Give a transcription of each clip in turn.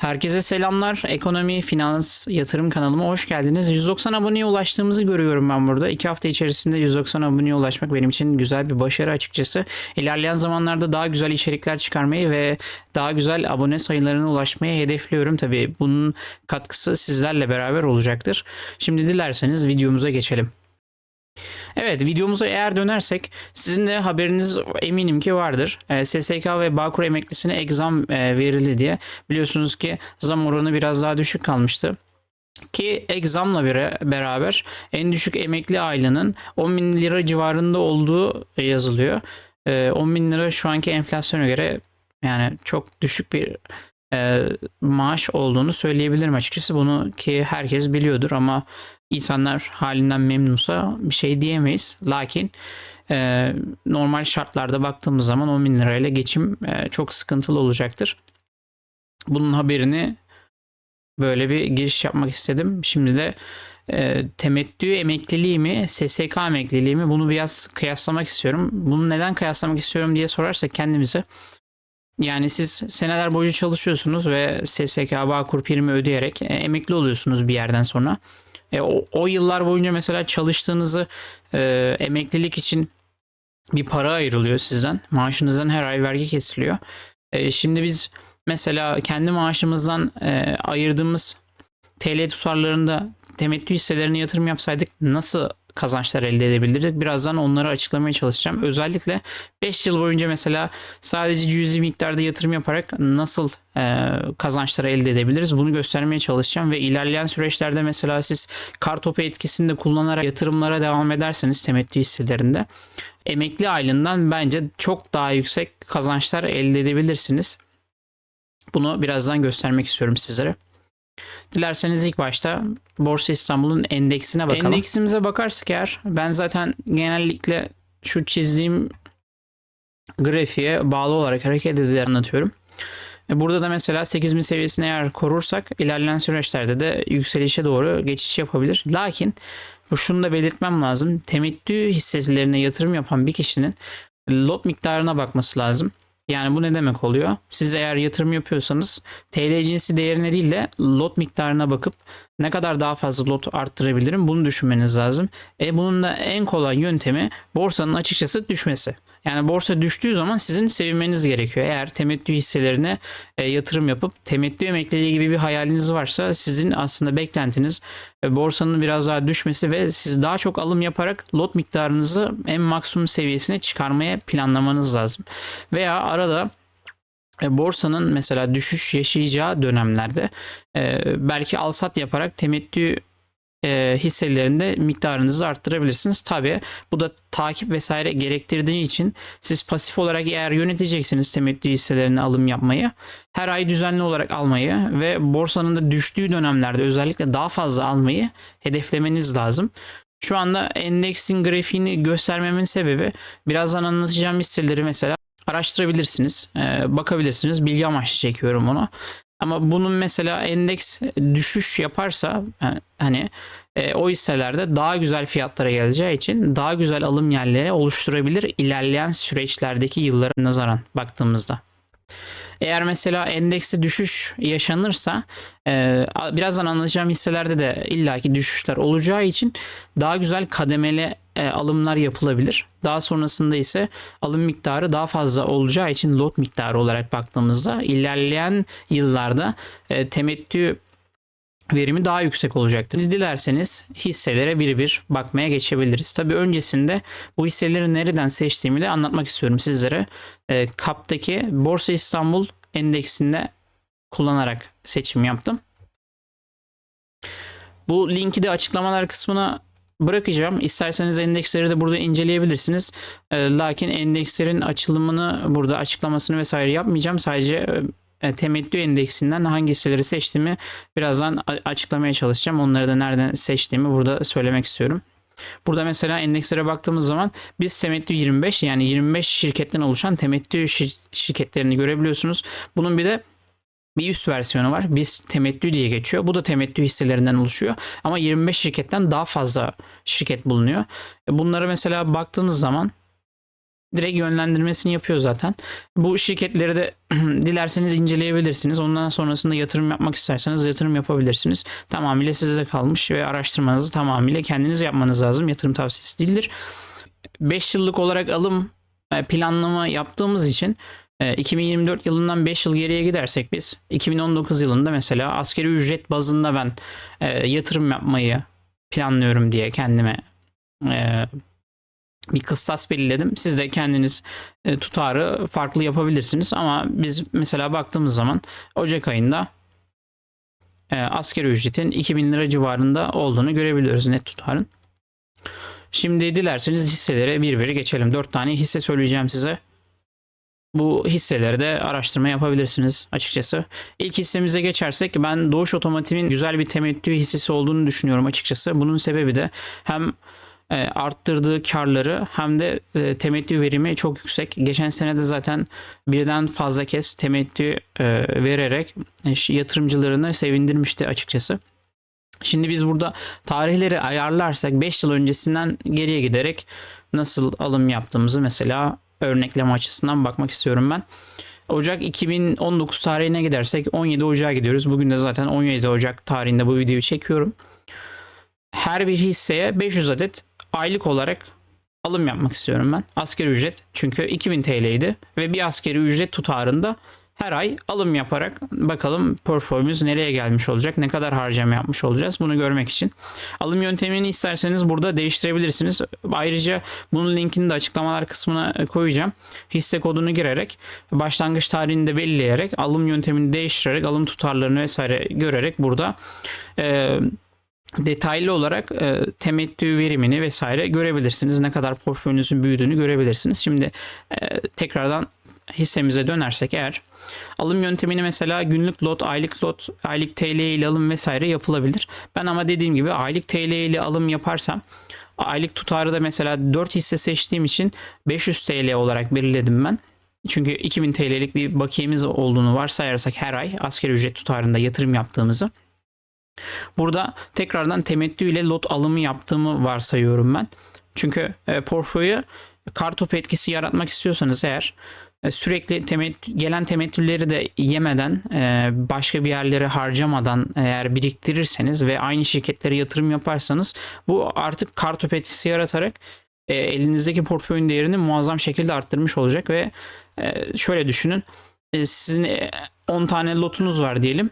Herkese selamlar. Ekonomi, finans, yatırım kanalıma hoş geldiniz. 190 aboneye ulaştığımızı görüyorum ben burada. 2 hafta içerisinde 190 aboneye ulaşmak benim için güzel bir başarı açıkçası. İlerleyen zamanlarda daha güzel içerikler çıkarmayı ve daha güzel abone sayılarına ulaşmayı hedefliyorum. Tabii bunun katkısı sizlerle beraber olacaktır. Şimdi dilerseniz videomuza geçelim. Evet videomuza eğer dönersek sizin de haberiniz eminim ki vardır. Ee, SSK ve Bağkur emeklisine ek zam e, verildi diye. Biliyorsunuz ki zam oranı biraz daha düşük kalmıştı. Ki ek zamla bire- beraber en düşük emekli aylığının 10 bin lira civarında olduğu yazılıyor. Ee, 10 bin lira şu anki enflasyona göre yani çok düşük bir e, maaş olduğunu söyleyebilirim açıkçası. Bunu ki herkes biliyordur ama insanlar halinden memnunsa bir şey diyemeyiz. Lakin e, normal şartlarda baktığımız zaman 10 bin lirayla geçim e, çok sıkıntılı olacaktır. Bunun haberini böyle bir giriş yapmak istedim. Şimdi de e, temettü emekliliği mi, SSK emekliliği mi bunu biraz kıyaslamak istiyorum. Bunu neden kıyaslamak istiyorum diye sorarsak kendimize yani siz seneler boyunca çalışıyorsunuz ve SSK, Bağkur primi ödeyerek e, emekli oluyorsunuz bir yerden sonra. E, o, o yıllar boyunca mesela çalıştığınızı e, emeklilik için bir para ayrılıyor sizden. Maaşınızdan her ay vergi kesiliyor. E, şimdi biz mesela kendi maaşımızdan e, ayırdığımız TL tutarlarında temettü hisselerine yatırım yapsaydık nasıl kazançlar elde edebilirdik? Birazdan onları açıklamaya çalışacağım. Özellikle 5 yıl boyunca mesela sadece cüzi miktarda yatırım yaparak nasıl e, kazançları elde edebiliriz? Bunu göstermeye çalışacağım ve ilerleyen süreçlerde mesela siz kartopu etkisini de kullanarak yatırımlara devam ederseniz temettü hisselerinde emekli aylığından bence çok daha yüksek kazançlar elde edebilirsiniz. Bunu birazdan göstermek istiyorum sizlere. Dilerseniz ilk başta Borsa İstanbul'un endeksine bakalım. Endeksimize bakarsak eğer ben zaten genellikle şu çizdiğim grafiğe bağlı olarak hareket ederek anlatıyorum. E, Burada da mesela 8000 seviyesini eğer korursak ilerleyen süreçlerde de yükselişe doğru geçiş yapabilir. Lakin bu şunu da belirtmem lazım. Temettü hisselerine yatırım yapan bir kişinin lot miktarına bakması lazım. Yani bu ne demek oluyor? Siz eğer yatırım yapıyorsanız TL cinsi değerine değil de lot miktarına bakıp ne kadar daha fazla lot arttırabilirim bunu düşünmeniz lazım. E bunun da en kolay yöntemi borsanın açıkçası düşmesi. Yani borsa düştüğü zaman sizin sevinmeniz gerekiyor. Eğer temettü hisselerine e, yatırım yapıp temettü emekliliği gibi bir hayaliniz varsa sizin aslında beklentiniz e, borsanın biraz daha düşmesi ve siz daha çok alım yaparak lot miktarınızı en maksimum seviyesine çıkarmaya planlamanız lazım. Veya arada e, borsanın mesela düşüş yaşayacağı dönemlerde e, belki alsat yaparak temettü e, hisselerinde miktarınızı arttırabilirsiniz. Tabi bu da takip vesaire gerektirdiği için siz pasif olarak eğer yöneteceksiniz temettü hisselerine alım yapmayı her ay düzenli olarak almayı ve borsanın da düştüğü dönemlerde özellikle daha fazla almayı hedeflemeniz lazım. Şu anda endeksin grafiğini göstermemin sebebi birazdan anlatacağım hisseleri mesela araştırabilirsiniz, e, bakabilirsiniz. Bilgi amaçlı çekiyorum onu. Ama bunun mesela endeks düşüş yaparsa hani e, o hisselerde daha güzel fiyatlara geleceği için daha güzel alım yerleri oluşturabilir ilerleyen süreçlerdeki yıllara nazaran baktığımızda. Eğer mesela endekste düşüş yaşanırsa e, birazdan anlatacağım hisselerde de illaki düşüşler olacağı için daha güzel kademeli e, alımlar yapılabilir. Daha sonrasında ise alım miktarı daha fazla olacağı için lot miktarı olarak baktığımızda ilerleyen yıllarda e, temettü verimi daha yüksek olacaktır. Dilerseniz hisselere bir bir bakmaya geçebiliriz. Tabii öncesinde bu hisseleri nereden seçtiğimi de anlatmak istiyorum sizlere. E, KAP'taki Borsa İstanbul endeksinde kullanarak seçim yaptım. Bu linki de açıklamalar kısmına bırakacağım. İsterseniz endeksleri de burada inceleyebilirsiniz. E, lakin endekslerin açılımını burada açıklamasını vesaire yapmayacağım. Sadece e, temettü endeksinden hangi hisseleri seçtiğimi birazdan açıklamaya çalışacağım. Onları da nereden seçtiğimi burada söylemek istiyorum. Burada mesela endekslere baktığımız zaman biz temettü 25 yani 25 şirketten oluşan temettü şir- şirketlerini görebiliyorsunuz. Bunun bir de bir üst versiyonu var. Biz temettü diye geçiyor. Bu da temettü hisselerinden oluşuyor. Ama 25 şirketten daha fazla şirket bulunuyor. E, Bunlara mesela baktığınız zaman direkt yönlendirmesini yapıyor zaten. Bu şirketleri de dilerseniz inceleyebilirsiniz. Ondan sonrasında yatırım yapmak isterseniz yatırım yapabilirsiniz. Tamamıyla size kalmış ve araştırmanızı tamamıyla kendiniz yapmanız lazım. Yatırım tavsiyesi değildir. 5 yıllık olarak alım e, planlama yaptığımız için 2024 yılından 5 yıl geriye gidersek biz 2019 yılında mesela askeri ücret bazında ben e, yatırım yapmayı planlıyorum diye kendime e, bir kıstas belirledim. Siz de kendiniz e, tutarı farklı yapabilirsiniz ama biz mesela baktığımız zaman Ocak ayında e, askeri ücretin 2000 lira civarında olduğunu görebiliyoruz net tutarın. Şimdi dilerseniz hisselere bir bir geçelim. 4 tane hisse söyleyeceğim size. Bu hisseleri de araştırma yapabilirsiniz açıkçası. İlk hissemize geçersek ben Doğuş Otomotiv'in güzel bir temettü hissesi olduğunu düşünüyorum açıkçası. Bunun sebebi de hem e, arttırdığı karları hem de e, temettü verimi çok yüksek. Geçen sene de zaten birden fazla kez temettü e, vererek yatırımcılarını sevindirmişti açıkçası. Şimdi biz burada tarihleri ayarlarsak 5 yıl öncesinden geriye giderek nasıl alım yaptığımızı mesela örnekleme açısından bakmak istiyorum ben. Ocak 2019 tarihine gidersek 17 Ocak'a gidiyoruz. Bugün de zaten 17 Ocak tarihinde bu videoyu çekiyorum. Her bir hisseye 500 adet aylık olarak alım yapmak istiyorum ben. Asgari ücret çünkü 2000 TL'ydi ve bir asgari ücret tutarında her ay alım yaparak bakalım portföyümüz nereye gelmiş olacak, ne kadar harcama yapmış olacağız bunu görmek için. Alım yöntemini isterseniz burada değiştirebilirsiniz. Ayrıca bunun linkini de açıklamalar kısmına koyacağım. Hisse kodunu girerek başlangıç tarihini de belirleyerek alım yöntemini değiştirerek alım tutarlarını vesaire görerek burada e, detaylı olarak e, temettü verimini vesaire görebilirsiniz. Ne kadar portföyünüzün büyüdüğünü görebilirsiniz. Şimdi e, tekrardan hissemize dönersek eğer alım yöntemini mesela günlük lot, aylık lot, aylık TL ile alım vesaire yapılabilir. Ben ama dediğim gibi aylık TL ile alım yaparsam aylık tutarı da mesela 4 hisse seçtiğim için 500 TL olarak belirledim ben. Çünkü 2000 TL'lik bir bakiyemiz olduğunu varsayarsak her ay asgari ücret tutarında yatırım yaptığımızı Burada tekrardan temettü ile lot alımı yaptığımı varsayıyorum ben. Çünkü e, portföyü kartopu etkisi yaratmak istiyorsanız eğer sürekli temettü, gelen temettüleri de yemeden e, başka bir yerlere harcamadan eğer biriktirirseniz ve aynı şirketlere yatırım yaparsanız bu artık kartopu etkisi yaratarak e, elinizdeki portföyün değerini muazzam şekilde arttırmış olacak ve e, şöyle düşünün e, sizin e, 10 tane lotunuz var diyelim.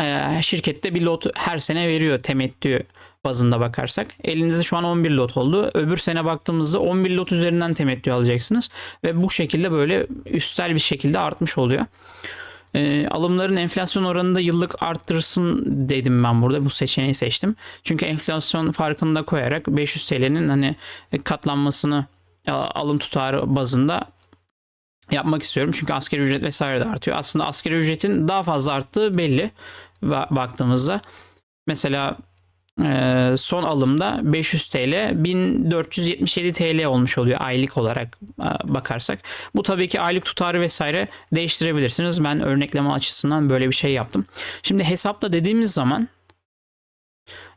E, şirkette bir lot her sene veriyor temettü bazında bakarsak. Elinizde şu an 11 lot oldu. Öbür sene baktığımızda 11 lot üzerinden temettü alacaksınız. Ve bu şekilde böyle üstel bir şekilde artmış oluyor. E, alımların enflasyon oranında yıllık arttırsın dedim ben burada bu seçeneği seçtim. Çünkü enflasyon farkında koyarak 500 TL'nin hani katlanmasını alım tutarı bazında yapmak istiyorum. Çünkü asgari ücret vesaire de artıyor. Aslında asgari ücretin daha fazla arttığı belli baktığımızda. Mesela e, son alımda 500 TL 1477 TL olmuş oluyor aylık olarak e, bakarsak. Bu tabii ki aylık tutarı vesaire değiştirebilirsiniz. Ben örnekleme açısından böyle bir şey yaptım. Şimdi hesapla dediğimiz zaman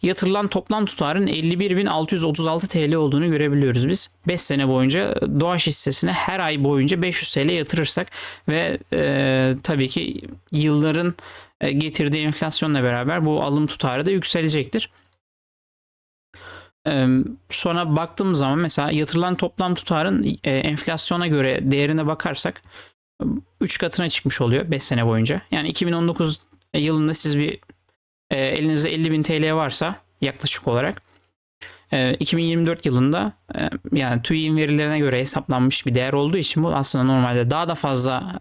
yatırılan toplam tutarın 51.636 TL olduğunu görebiliyoruz biz. 5 sene boyunca Doğaç hissesine her ay boyunca 500 TL yatırırsak ve e, tabii ki yılların e, getirdiği enflasyonla beraber bu alım tutarı da yükselecektir. E, sonra baktığım zaman mesela yatırılan toplam tutarın e, enflasyona göre değerine bakarsak 3 katına çıkmış oluyor 5 sene boyunca. Yani 2019 yılında siz bir elinizde 50 bin TL varsa yaklaşık olarak 2024 yılında yani TÜİ'nin verilerine göre hesaplanmış bir değer olduğu için bu aslında normalde daha da fazla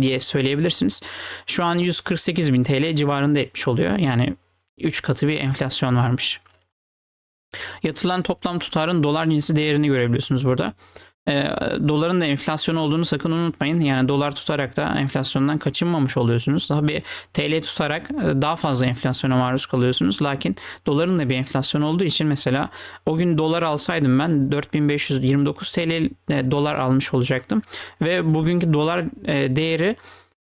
diye söyleyebilirsiniz. Şu an 148 bin TL civarında etmiş oluyor. Yani 3 katı bir enflasyon varmış. Yatırılan toplam tutarın dolar cinsi değerini görebiliyorsunuz burada e, doların da enflasyon olduğunu sakın unutmayın. Yani dolar tutarak da enflasyondan kaçınmamış oluyorsunuz. Tabii TL tutarak e, daha fazla enflasyona maruz kalıyorsunuz. Lakin doların da bir enflasyon olduğu için mesela o gün dolar alsaydım ben 4529 TL e, dolar almış olacaktım. Ve bugünkü dolar e, değeri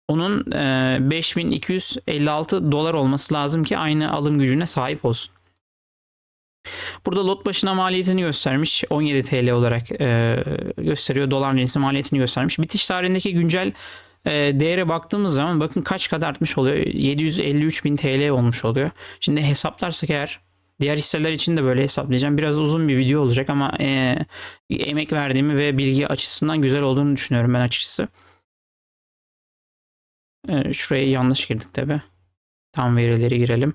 onun e, 5256 dolar olması lazım ki aynı alım gücüne sahip olsun. Burada lot başına maliyetini göstermiş. 17 TL olarak e, gösteriyor. Dolar cinsi maliyetini göstermiş. Bitiş tarihindeki güncel e, değere baktığımız zaman bakın kaç kadar artmış oluyor. 753 bin TL olmuş oluyor. Şimdi hesaplarsak eğer diğer hisseler için de böyle hesaplayacağım. Biraz uzun bir video olacak ama e, emek verdiğimi ve bilgi açısından güzel olduğunu düşünüyorum ben açıkçası. E, şuraya yanlış girdik tabi. Tam verileri girelim.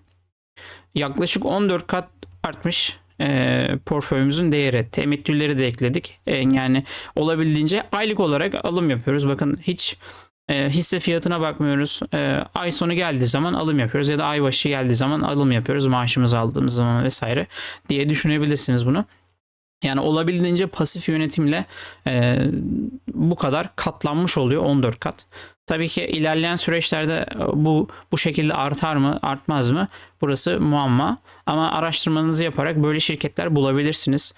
Yaklaşık 14 kat artmış e, portföyümüzün değeri. Temettülleri de ekledik. E, yani olabildiğince aylık olarak alım yapıyoruz. Bakın hiç e, hisse fiyatına bakmıyoruz. E, ay sonu geldiği zaman alım yapıyoruz ya da ay başı geldiği zaman alım yapıyoruz. Maaşımızı aldığımız zaman vesaire diye düşünebilirsiniz bunu. Yani olabildiğince pasif yönetimle e, bu kadar katlanmış oluyor 14 kat. Tabii ki ilerleyen süreçlerde bu bu şekilde artar mı, artmaz mı? Burası muamma. Ama araştırmanızı yaparak böyle şirketler bulabilirsiniz.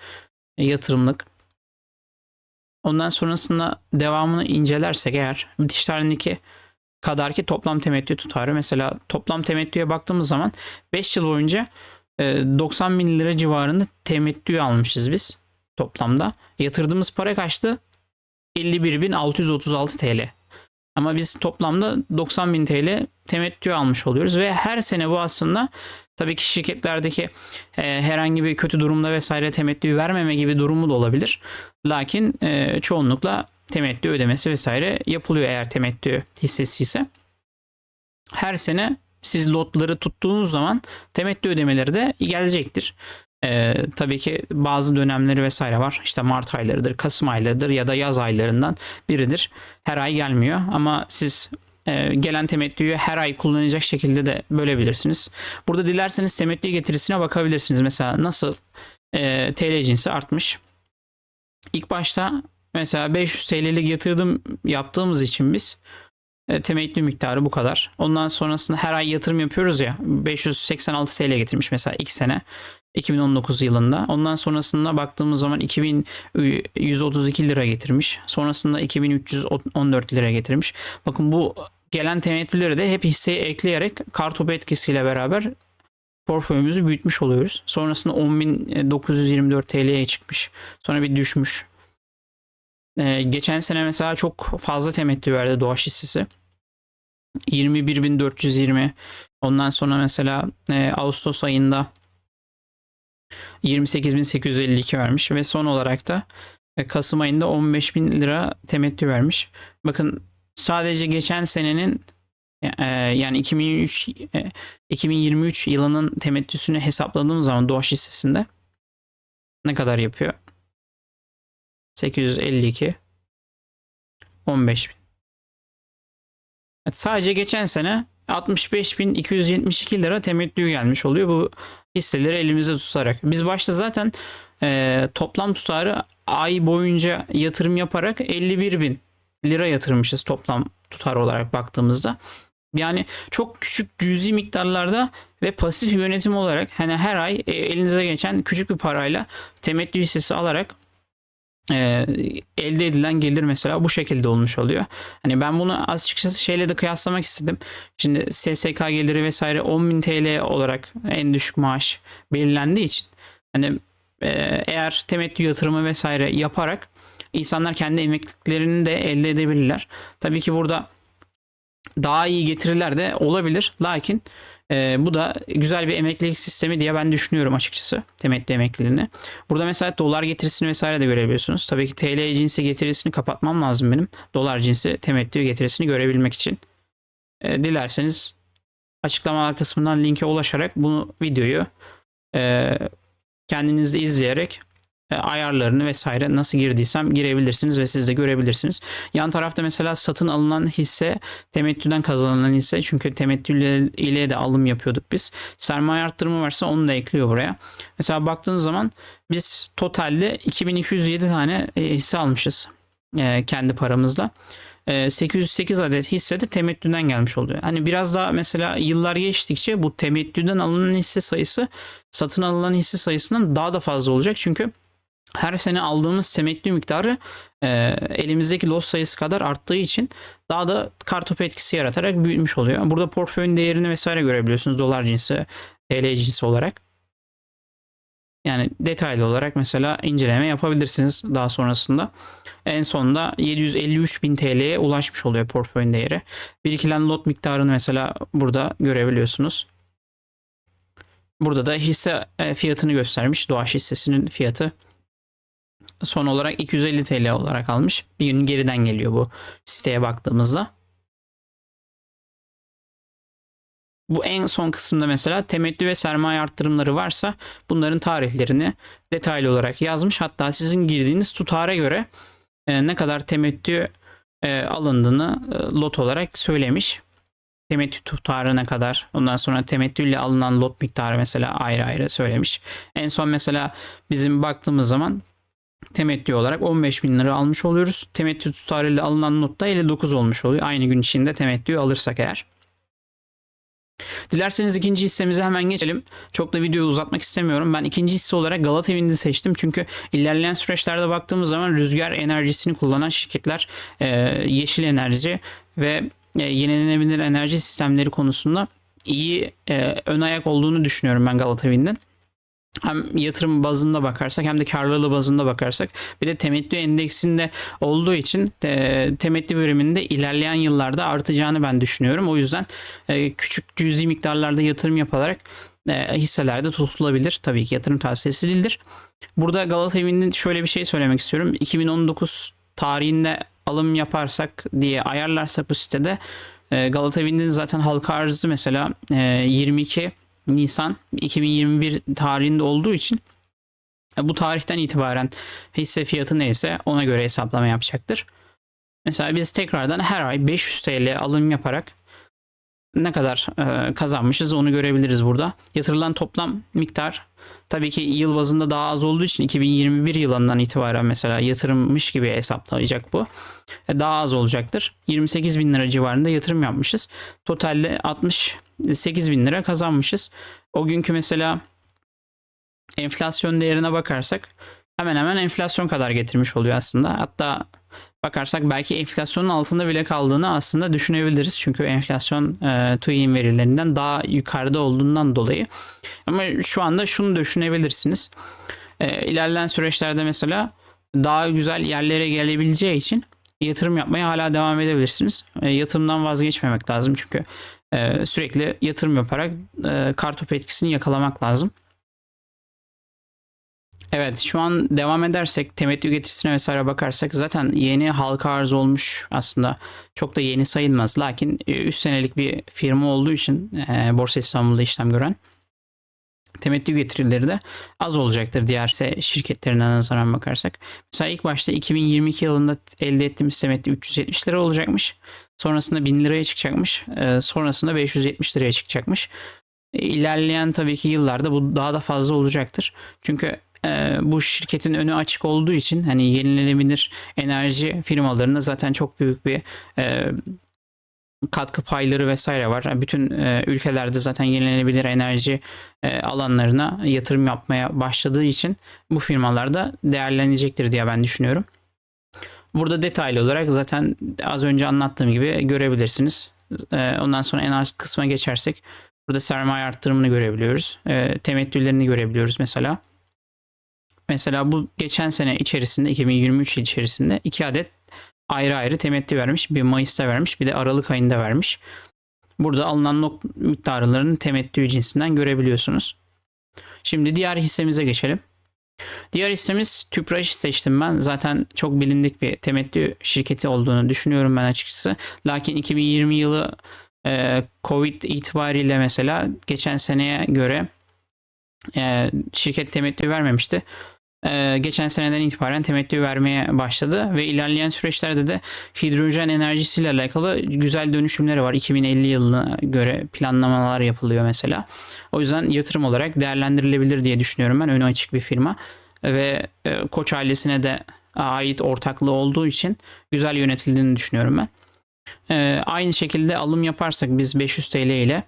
E, yatırımlık. Ondan sonrasında devamını incelersek eğer bitiş tarihindeki kadar ki toplam temettü tutarı. Mesela toplam temettüye baktığımız zaman 5 yıl boyunca e, 90 bin lira civarında temettü almışız biz toplamda. Yatırdığımız para kaçtı? 51.636 TL. Ama biz toplamda 90 bin TL temettü almış oluyoruz ve her sene bu aslında tabii ki şirketlerdeki e, herhangi bir kötü durumda vesaire temettü vermeme gibi durumu da olabilir. Lakin e, çoğunlukla temettü ödemesi vesaire yapılıyor eğer temettü hissesi ise. Her sene siz lotları tuttuğunuz zaman temettü ödemeleri de gelecektir. Ee, tabii ki bazı dönemleri vesaire var. İşte Mart aylarıdır, Kasım aylarıdır ya da yaz aylarından biridir. Her ay gelmiyor ama siz e, gelen temettüyü her ay kullanacak şekilde de bölebilirsiniz. Burada dilerseniz temettü getirisine bakabilirsiniz. Mesela nasıl e, TL cinsi artmış. İlk başta mesela 500 TL'lik yatırdım yaptığımız için biz e, temettü miktarı bu kadar. Ondan sonrasında her ay yatırım yapıyoruz ya 586 TL getirmiş mesela ilk sene. 2019 yılında. Ondan sonrasında baktığımız zaman 2132 lira getirmiş. Sonrasında 2314 lira getirmiş. Bakın bu gelen temettüleri de hep hisseye ekleyerek kartopu etkisiyle beraber portföyümüzü büyütmüş oluyoruz. Sonrasında 10.924 TL'ye çıkmış. Sonra bir düşmüş. Ee, geçen sene mesela çok fazla temettü verdi Doğaç hissesi. 21.420 ondan sonra mesela e, Ağustos ayında 28.852 vermiş ve son olarak da e, Kasım ayında 15.000 lira temettü vermiş. Bakın sadece geçen senenin e, yani 2003 2023 e, yılının temettüsünü hesapladığımız zaman Doğaç hissesinde ne kadar yapıyor? 852 15.000. Evet, sadece geçen sene 65.272 lira temettü gelmiş oluyor bu hisseleri elimizde tutarak. Biz başta zaten e, toplam tutarı ay boyunca yatırım yaparak 51.000 lira yatırmışız toplam tutar olarak baktığımızda. Yani çok küçük cüzi miktarlarda ve pasif yönetim olarak hani her ay e, elinize geçen küçük bir parayla temettü hissesi alarak e, elde edilen gelir mesela bu şekilde olmuş oluyor. Hani ben bunu açıkçası şeyle de kıyaslamak istedim. Şimdi SSK geliri vesaire 10.000 TL olarak en düşük maaş belirlendiği için hani e, eğer temettü yatırımı vesaire yaparak insanlar kendi emekliliklerini de elde edebilirler. Tabii ki burada daha iyi getiriler de olabilir. Lakin e, bu da güzel bir emeklilik sistemi diye ben düşünüyorum açıkçası. Temettü emekliliğini. Burada mesela dolar getirisini vesaire de görebiliyorsunuz. Tabii ki TL cinsi getirisini kapatmam lazım benim. Dolar cinsi temettü getirisini görebilmek için. E, dilerseniz açıklamalar kısmından linke ulaşarak bunu videoyu e, kendiniz izleyerek ayarlarını vesaire nasıl girdiysem girebilirsiniz ve siz de görebilirsiniz. Yan tarafta mesela satın alınan hisse temettüden kazanılan hisse çünkü temettü ile de alım yapıyorduk biz. Sermaye arttırımı varsa onu da ekliyor buraya. Mesela baktığınız zaman biz totalde 2207 tane e, hisse almışız e, kendi paramızla. 808 adet hisse de temettüden gelmiş oluyor. Hani biraz daha mesela yıllar geçtikçe bu temettüden alınan hisse sayısı satın alınan hisse sayısından daha da fazla olacak. Çünkü her sene aldığımız temettü miktarı e, elimizdeki los sayısı kadar arttığı için daha da kartopu etkisi yaratarak büyümüş oluyor. Burada portföyün değerini vesaire görebiliyorsunuz dolar cinsi, TL cinsi olarak. Yani detaylı olarak mesela inceleme yapabilirsiniz daha sonrasında. En sonunda 753 bin TL'ye ulaşmış oluyor portföyün değeri. Birikilen lot miktarını mesela burada görebiliyorsunuz. Burada da hisse e, fiyatını göstermiş. Doğaç hissesinin fiyatı son olarak 250 TL olarak almış. Bir gün geriden geliyor bu siteye baktığımızda. Bu en son kısımda mesela temettü ve sermaye arttırımları varsa bunların tarihlerini detaylı olarak yazmış. Hatta sizin girdiğiniz tutara göre e, ne kadar temettü e, alındığını e, lot olarak söylemiş. Temettü tutarı ne kadar ondan sonra temettüyle alınan lot miktarı mesela ayrı ayrı söylemiş. En son mesela bizim baktığımız zaman temettü olarak 15 bin lira almış oluyoruz. Temettü tutarıyla alınan not da 59 olmuş oluyor. Aynı gün içinde temettüyü alırsak eğer. Dilerseniz ikinci hissemize hemen geçelim. Çok da videoyu uzatmak istemiyorum. Ben ikinci hisse olarak Galata Wind'i seçtim. Çünkü ilerleyen süreçlerde baktığımız zaman rüzgar enerjisini kullanan şirketler e, yeşil enerji ve e, yenilenebilir enerji sistemleri konusunda iyi e, ön ayak olduğunu düşünüyorum ben Galata Wind'in hem yatırım bazında bakarsak hem de karlılığı bazında bakarsak bir de temettü endeksinde olduğu için e, temettü veriminde ilerleyen yıllarda artacağını ben düşünüyorum. O yüzden e, küçük cüzi miktarlarda yatırım yaparak e, hisselerde tutulabilir. Tabii ki yatırım tavsiyesi değildir. Burada Galata şöyle bir şey söylemek istiyorum. 2019 tarihinde alım yaparsak diye ayarlarsak bu sitede e, Galata zaten halka arzı mesela e, 22 Nisan 2021 tarihinde olduğu için e, bu tarihten itibaren hisse fiyatı neyse ona göre hesaplama yapacaktır. Mesela biz tekrardan her ay 500 TL alım yaparak ne kadar e, kazanmışız onu görebiliriz burada. Yatırılan toplam miktar tabii ki yıl bazında daha az olduğu için 2021 yılından itibaren mesela yatırımmış gibi hesaplayacak bu. E, daha az olacaktır. 28 bin lira civarında yatırım yapmışız. Totalde 68 bin lira kazanmışız. O günkü mesela enflasyon değerine bakarsak hemen hemen enflasyon kadar getirmiş oluyor aslında. Hatta bakarsak belki enflasyonun altında bile kaldığını aslında düşünebiliriz. Çünkü enflasyon e, TÜİ'nin verilerinden daha yukarıda olduğundan dolayı. Ama şu anda şunu düşünebilirsiniz. E, ilerleyen süreçlerde mesela daha güzel yerlere gelebileceği için yatırım yapmaya hala devam edebilirsiniz. E, yatırımdan vazgeçmemek lazım çünkü e, sürekli yatırım yaparak e, kartopu etkisini yakalamak lazım. Evet şu an devam edersek temettü getirisine vesaire bakarsak zaten yeni halka arz olmuş aslında çok da yeni sayılmaz. Lakin 3 senelik bir firma olduğu için e, Borsa İstanbul'da işlem gören temettü getirileri de az olacaktır diğer şirketlerine nazaran bakarsak. Mesela ilk başta 2022 yılında elde ettiğimiz temettü 370 lira olacakmış. Sonrasında 1000 liraya çıkacakmış. E, sonrasında 570 liraya çıkacakmış. E, ilerleyen tabii ki yıllarda bu daha da fazla olacaktır. Çünkü e, bu şirketin önü açık olduğu için hani yenilenebilir enerji firmalarında zaten çok büyük bir e, katkı payları vesaire var. Bütün e, ülkelerde zaten yenilenebilir enerji e, alanlarına yatırım yapmaya başladığı için bu firmalar da değerlenecektir diye ben düşünüyorum. Burada detaylı olarak zaten az önce anlattığım gibi görebilirsiniz. Ondan sonra en alt kısma geçersek burada sermaye arttırımını görebiliyoruz. E, temettülerini görebiliyoruz mesela. Mesela bu geçen sene içerisinde 2023 yıl içerisinde iki adet ayrı ayrı temettü vermiş. Bir Mayıs'ta vermiş bir de Aralık ayında vermiş. Burada alınan not miktarlarını temettü cinsinden görebiliyorsunuz. Şimdi diğer hissemize geçelim. Diğer hissemiz Tüpraş seçtim ben. Zaten çok bilindik bir temettü şirketi olduğunu düşünüyorum ben açıkçası. Lakin 2020 yılı e, Covid itibariyle mesela geçen seneye göre e, şirket temettü vermemişti e, geçen seneden itibaren temettü vermeye başladı ve ilerleyen süreçlerde de hidrojen enerjisiyle alakalı güzel dönüşümleri var. 2050 yılına göre planlamalar yapılıyor mesela. O yüzden yatırım olarak değerlendirilebilir diye düşünüyorum ben. Önü açık bir firma ve e, Koç ailesine de ait ortaklığı olduğu için güzel yönetildiğini düşünüyorum ben. E, aynı şekilde alım yaparsak biz 500 TL ile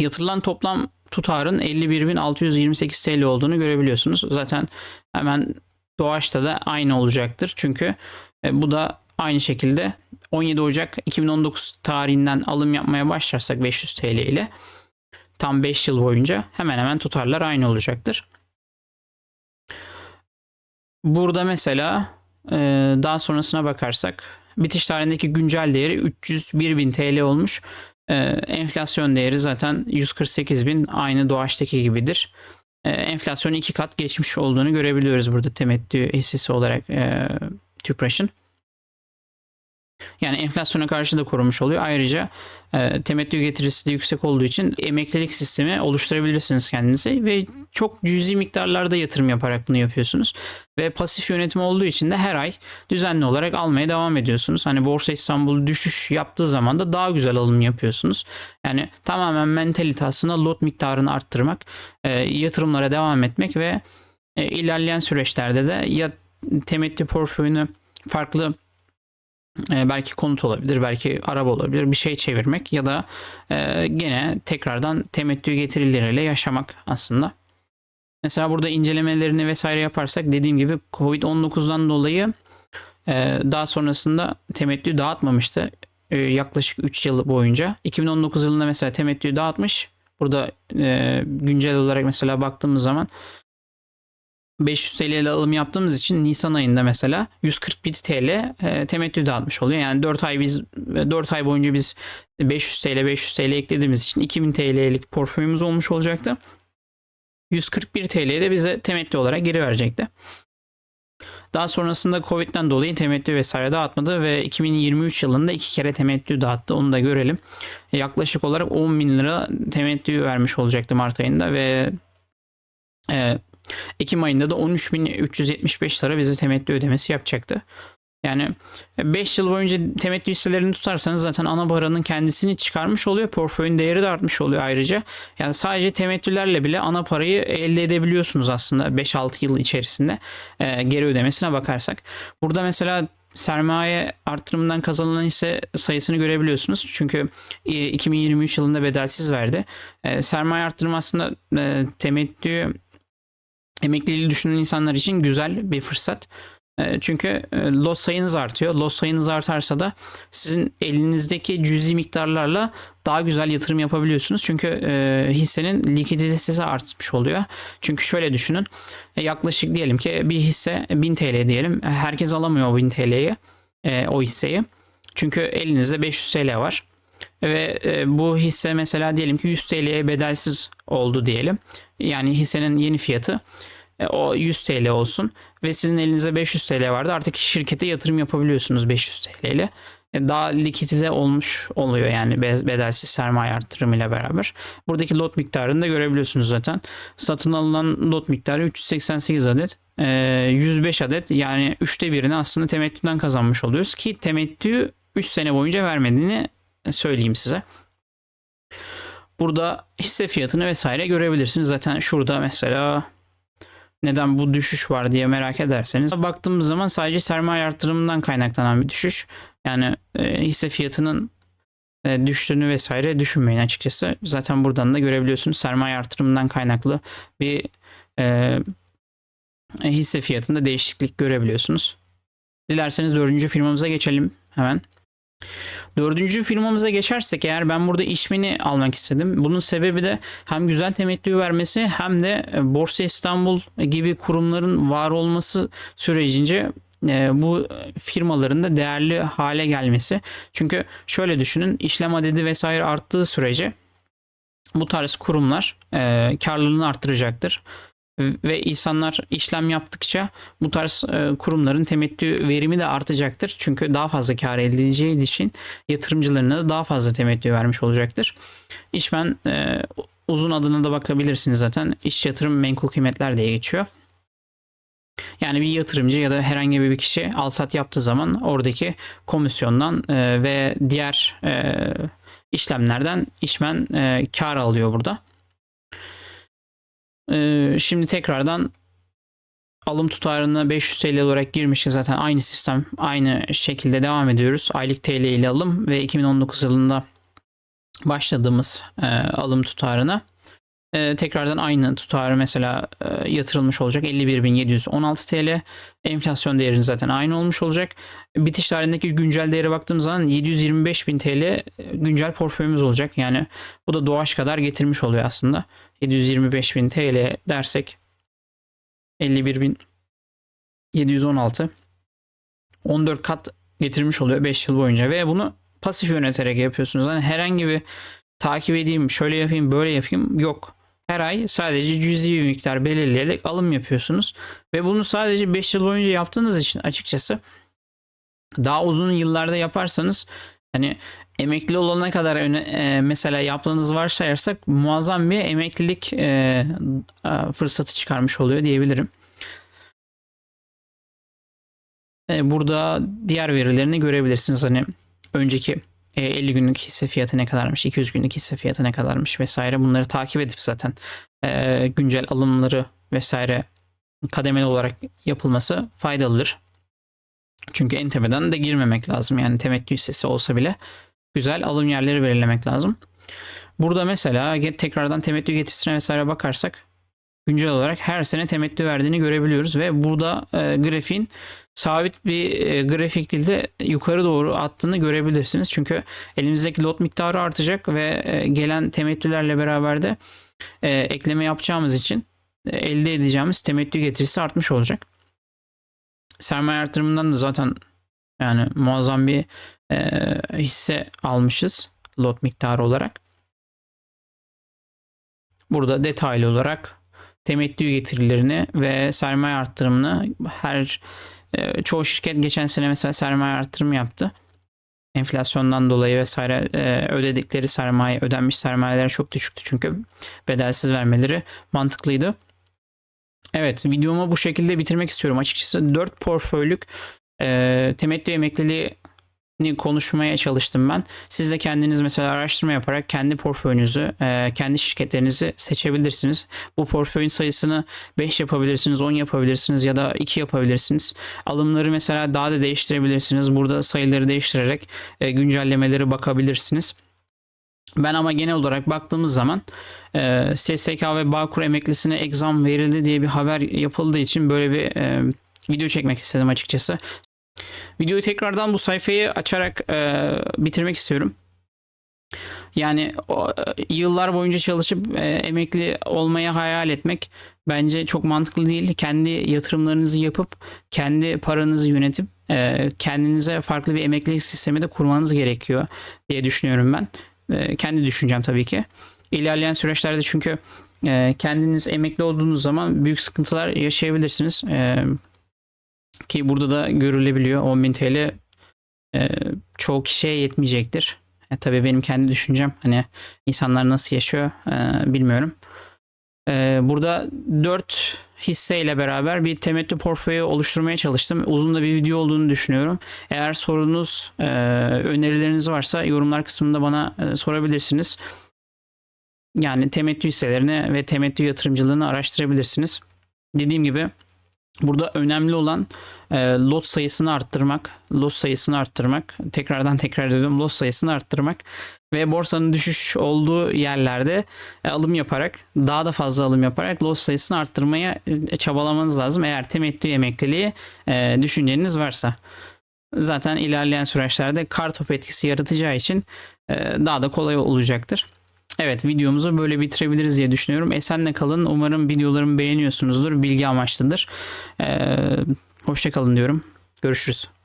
yatırılan toplam tutarın 51.628 TL olduğunu görebiliyorsunuz. Zaten hemen Doğaç'ta da aynı olacaktır. Çünkü e, bu da aynı şekilde 17 Ocak 2019 tarihinden alım yapmaya başlarsak 500 TL ile tam 5 yıl boyunca hemen hemen tutarlar aynı olacaktır. burada mesela e, daha sonrasına bakarsak bitiş tarihindeki güncel değeri 301 bin TL olmuş. E, enflasyon değeri zaten 148 bin aynı Doğaç'taki gibidir. E, enflasyonu iki kat geçmiş olduğunu görebiliyoruz burada temettü hissesi olarak e, Tüpraş'ın. Yani enflasyona karşı da korunmuş oluyor. Ayrıca e, temettü getirisi de yüksek olduğu için emeklilik sistemi oluşturabilirsiniz kendinize ve çok cüzi miktarlarda yatırım yaparak bunu yapıyorsunuz. Ve pasif yönetim olduğu için de her ay düzenli olarak almaya devam ediyorsunuz. Hani Borsa İstanbul düşüş yaptığı zaman da daha güzel alım yapıyorsunuz. Yani tamamen mentalite aslında lot miktarını arttırmak, e, yatırımlara devam etmek ve e, ilerleyen süreçlerde de ya temettü portföyünü farklı e, belki konut olabilir, belki araba olabilir bir şey çevirmek ya da e, gene tekrardan temettü getirileriyle yaşamak aslında. Mesela burada incelemelerini vesaire yaparsak dediğim gibi Covid-19'dan dolayı e, daha sonrasında temettü dağıtmamıştı e, yaklaşık 3 yıl boyunca. 2019 yılında mesela temettü dağıtmış. Burada e, güncel olarak mesela baktığımız zaman 500 TL ile alım yaptığımız için Nisan ayında mesela 141 TL e, temettü dağıtmış oluyor. Yani 4 ay biz 4 ay boyunca biz 500 TL 500 TL eklediğimiz için 2000 TL'lik portföyümüz olmuş olacaktı. 141 TL de bize temettü olarak geri verecekti. Daha sonrasında Covid'den dolayı temettü vesaire dağıtmadı ve 2023 yılında iki kere temettü dağıttı. Onu da görelim. Yaklaşık olarak 10 bin lira temettü vermiş olacaktı Mart ayında ve e, Ekim ayında da 13.375 lira bize temettü ödemesi yapacaktı. Yani 5 yıl boyunca temettü hisselerini tutarsanız zaten ana paranın kendisini çıkarmış oluyor. Portföyün değeri de artmış oluyor ayrıca. Yani sadece temettülerle bile ana parayı elde edebiliyorsunuz aslında 5-6 yıl içerisinde e, geri ödemesine bakarsak. Burada mesela sermaye artırımından kazanılan hisse sayısını görebiliyorsunuz. Çünkü 2023 yılında bedelsiz verdi. E, sermaye artırımı aslında e, temettü emekliliği düşünen insanlar için güzel bir fırsat. E, çünkü e, lot sayınız artıyor. Lot sayınız artarsa da sizin elinizdeki cüzi miktarlarla daha güzel yatırım yapabiliyorsunuz. Çünkü e, hissenin likiditesi artmış oluyor. Çünkü şöyle düşünün. Yaklaşık diyelim ki bir hisse 1000 TL diyelim. Herkes alamıyor o 1000 TL'yi. O hisseyi. Çünkü elinizde 500 TL var. Ve bu hisse mesela diyelim ki 100 TL'ye bedelsiz oldu diyelim. Yani hissenin yeni fiyatı o 100 TL olsun ve sizin elinizde 500 TL vardı. Artık şirkete yatırım yapabiliyorsunuz 500 TL ile. Daha likidite olmuş oluyor yani bedelsiz sermaye artırımıyla beraber. Buradaki lot miktarını da görebiliyorsunuz zaten. Satın alınan lot miktarı 388 adet. 105 adet yani üçte birini aslında temettüden kazanmış oluyoruz ki temettü 3 sene boyunca vermediğini söyleyeyim size. Burada hisse fiyatını vesaire görebilirsiniz. Zaten şurada mesela neden bu düşüş var diye merak ederseniz baktığımız zaman sadece sermaye artırımından kaynaklanan bir düşüş. Yani e, hisse fiyatının e, düştüğünü vesaire düşünmeyin açıkçası. Zaten buradan da görebiliyorsunuz sermaye artırımından kaynaklı bir e, hisse fiyatında değişiklik görebiliyorsunuz. Dilerseniz dördüncü firmamıza geçelim hemen. Dördüncü firmamıza geçersek eğer ben burada işmeni almak istedim. Bunun sebebi de hem güzel temettü vermesi hem de e, Borsa İstanbul gibi kurumların var olması sürecince e, bu firmaların da değerli hale gelmesi. Çünkü şöyle düşünün işlem adedi vesaire arttığı sürece bu tarz kurumlar e, karlılığını arttıracaktır ve insanlar işlem yaptıkça bu tarz e, kurumların temettü verimi de artacaktır. Çünkü daha fazla kar elde edeceği için yatırımcılarına da daha fazla temettü vermiş olacaktır. İşmen e, uzun adına da bakabilirsiniz zaten. İş yatırım menkul kıymetler diye geçiyor. Yani bir yatırımcı ya da herhangi bir kişi al sat yaptığı zaman oradaki komisyondan e, ve diğer işlemlerden işmen kar alıyor burada. Ee, şimdi tekrardan alım tutarına 500 TL olarak girmiş zaten aynı sistem aynı şekilde devam ediyoruz. Aylık TL ile alım ve 2019 yılında başladığımız e, alım tutarına e, tekrardan aynı tutarı mesela e, yatırılmış olacak 51.716 TL. Enflasyon değeri zaten aynı olmuş olacak. Bitiş tarihindeki güncel değere baktığımız zaman 725.000 TL güncel portföyümüz olacak. Yani bu da doğaç kadar getirmiş oluyor aslında. 725.000 TL dersek 51.000 716. 14 kat getirmiş oluyor 5 yıl boyunca ve bunu pasif yöneterek yapıyorsunuz. Hani herhangi bir takip edeyim, şöyle yapayım, böyle yapayım yok. Her ay sadece cüzi bir miktar belirleyerek alım yapıyorsunuz. Ve bunu sadece 5 yıl boyunca yaptığınız için açıkçası daha uzun yıllarda yaparsanız hani emekli olana kadar e, mesela yaptığınız varsayarsak muazzam bir emeklilik e, e, fırsatı çıkarmış oluyor diyebilirim. E, burada diğer verilerini görebilirsiniz. Hani önceki e, 50 günlük hisse fiyatı ne kadarmış, 200 günlük hisse fiyatı ne kadarmış vesaire bunları takip edip zaten e, güncel alımları vesaire kademeli olarak yapılması faydalıdır. Çünkü en tepeden de girmemek lazım. Yani temettü hissesi olsa bile güzel alım yerleri belirlemek lazım. Burada mesela tekrardan temettü getirisine vesaire bakarsak güncel olarak her sene temettü verdiğini görebiliyoruz ve burada e, grafiğin sabit bir e, grafik değil de yukarı doğru attığını görebilirsiniz. Çünkü elimizdeki lot miktarı artacak ve e, gelen temettülerle beraber de e, ekleme yapacağımız için e, elde edeceğimiz temettü getirisi artmış olacak. Sermaye artırımından da zaten yani muazzam bir e, hisse almışız lot miktarı olarak. Burada detaylı olarak temettü getirilerini ve sermaye arttırımını her e, çoğu şirket geçen sene mesela sermaye arttırımı yaptı. Enflasyondan dolayı vesaire e, ödedikleri sermaye, ödenmiş sermayeler çok düşüktü çünkü bedelsiz vermeleri mantıklıydı. Evet videomu bu şekilde bitirmek istiyorum açıkçası. 4 portföylük e, temettü emekliliğini konuşmaya çalıştım ben. Siz de kendiniz mesela araştırma yaparak kendi portföyünüzü, e, kendi şirketlerinizi seçebilirsiniz. Bu portföyün sayısını 5 yapabilirsiniz, 10 yapabilirsiniz ya da 2 yapabilirsiniz. Alımları mesela daha da değiştirebilirsiniz. Burada sayıları değiştirerek e, güncellemeleri bakabilirsiniz. Ben ama genel olarak baktığımız zaman e, SSK ve Bağkur emeklisine egzam verildi diye bir haber yapıldığı için böyle bir e, video çekmek istedim açıkçası. Videoyu tekrardan bu sayfayı açarak e, bitirmek istiyorum. Yani o, e, yıllar boyunca çalışıp e, emekli olmaya hayal etmek bence çok mantıklı değil. Kendi yatırımlarınızı yapıp kendi paranızı yönetip e, kendinize farklı bir emeklilik sistemi de kurmanız gerekiyor diye düşünüyorum ben. E, kendi düşüncem tabii ki. İlerleyen süreçlerde çünkü e, kendiniz emekli olduğunuz zaman büyük sıkıntılar yaşayabilirsiniz. E, ki burada da görülebiliyor 10.000 TL e, çoğu kişiye yetmeyecektir. E, tabii benim kendi düşüncem hani insanlar nasıl yaşıyor e, bilmiyorum. E, burada 4 hisseyle beraber bir temettü portföyü oluşturmaya çalıştım. Uzun da bir video olduğunu düşünüyorum. Eğer sorunuz, e, önerileriniz varsa yorumlar kısmında bana e, sorabilirsiniz. Yani temettü hisselerini ve temettü yatırımcılığını araştırabilirsiniz. Dediğim gibi burada önemli olan e, lot sayısını arttırmak, lot sayısını arttırmak, tekrardan tekrar ediyorum lot sayısını arttırmak ve borsanın düşüş olduğu yerlerde e, alım yaparak daha da fazla alım yaparak lot sayısını arttırmaya e, çabalamanız lazım eğer temettü emekliliği e, düşünceniz varsa. Zaten ilerleyen süreçlerde kar topu etkisi yaratacağı için e, daha da kolay olacaktır. Evet videomuzu böyle bitirebiliriz diye düşünüyorum. Esenle kalın. Umarım videolarımı beğeniyorsunuzdur. Bilgi amaçlıdır. Ee, hoşça kalın diyorum. Görüşürüz.